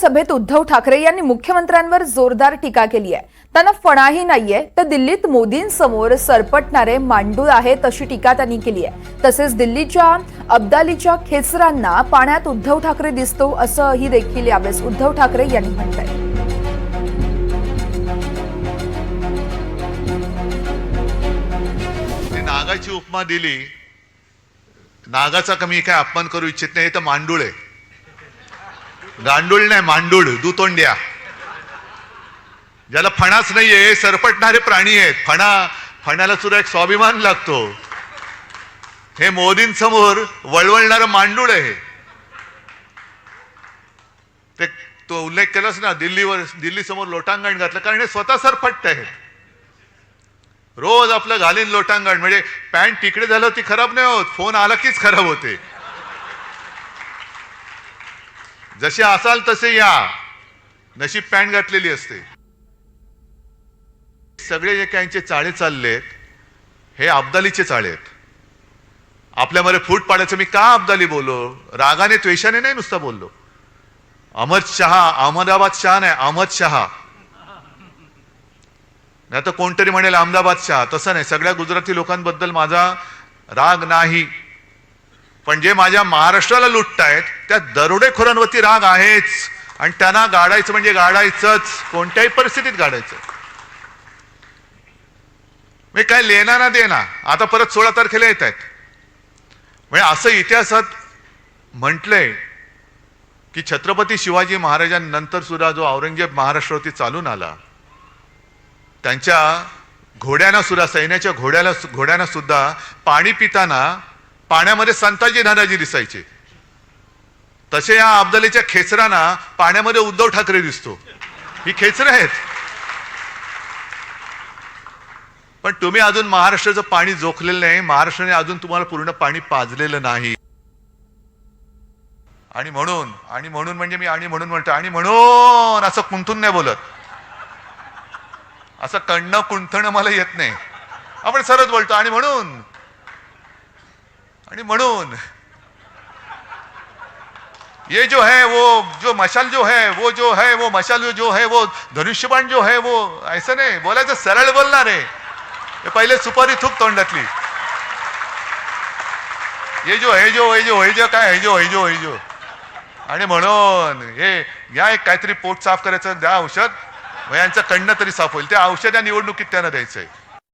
सभेत उद्धव ठाकरे यांनी मुख्यमंत्र्यांवर जोरदार टीका केली आहे. त्यांना फणाही नाहीये तर दिल्लीत मोदींसमोर सरपटणारे मांडूळ आहेत अशी टीका त्यांनी केली आहे. तसेच दिल्लीच्या अब्दालीच्या खेचरांना पाण्यात उद्धव ठाकरे दिसतो असंही देखील यावेळेस उद्धव ठाकरे यांनी म्हटलंय. नागाची उपमा दिली. नागाचा कमी काय अपमान करू इच्छित नाही तर मांडूळ आहे. गांडूळ नाही मांडूळ दुतोंड्या. ज्याला फणाच नाहीये सरपटणारे प्राणी आहेत. फणा फणाला सुद्धा एक स्वाभिमान लागतो. हे मोदींसमोर वळवळणारं मांडूळ आहे. ते तो उल्लेख केलास ना दिल्लीवर दिल्ली समोर लोटांगण घातलं कारण हे स्वतः सरपट्ट आहे रोज आपलं घालीन लोटांगण म्हणजे पॅन्ट तिकडे झालं ती खराब नाही होत. फोन आला कीच खराब होते. जसे असाल तसे या. नशीब पॅन्ट घातलेली असते. सगळे जे काहींचे चाळे चाललेत हे अब्दालीचे चाळे आहेत. आपल्यामध्ये फूट पाडायचं मी का अब्दाली बोललो? रागाने त्वेषाने नाही नुसता बोललो. अहमद शहा अहमदाबाद शहा नाही अहमद शहा. नाही तर कोणतरी म्हणेल अहमदाबाद शहा. तसं नाही. सगळ्या गुजराती लोकांबद्दल माझा राग नाही. पण जे माझ्या महाराष्ट्राला लुटतायत त्या दरोडेखोरांवरती राग आहेच. आणि त्यांना गाडायचं म्हणजे गाडायचंच. कोणत्याही परिस्थितीत गाडायचं. मी काय लेना ना देना. आता परत सोळा तारखेला येत आहेत. म्हणजे असं इतिहासात म्हटलंय की छत्रपती शिवाजी महाराजांनंतर सुद्धा जो औरंगजेब महाराष्ट्रावरती चालून आला त्यांच्या घोड्यांना सुद्धा सैन्याच्या घोड्याला घोड्यांना सुद्धा पाणी पिताना पाण्यामध्ये संताजी धनाजी दिसायचे. तसे या अब्दालीच्या खेचरांना पाण्यामध्ये उद्धव ठाकरे दिसतो. ही खेचरं आहेत. पण तुम्ही अजून महाराष्ट्राचं पाणी जोखलेलं नाही. महाराष्ट्राने अजून तुम्हाला पूर्ण पाणी पाजलेलं नाही. आणि म्हणून आणि म्हणून म्हणजे मी आणि म्हणून म्हणतो आणि म्हणून असं कुंथून नाही बोलत. असं कणणं कुंथणं मला येत नाही. आपण सरच बोलतो आणि म्हणून आणि म्हणून ये जो है वो जो मशाल जो है वो जो है वो मशाल जो है वो धनुष्यबाण जो है वो ऐसा नाही बोलायचं सरळ बोलणार आहे. पहिले सुपारी थूक तोंडातली. ये जो हे जो हे जो हे जो काय हे जो हे जो हे जो. आणि म्हणून हे या एक काहीतरी पोट साफ करायचं द्या औषध. यांचं कडनं तरी साफ होईल. ते औषध या निवडणुकीत त्यांना द्यायचंय.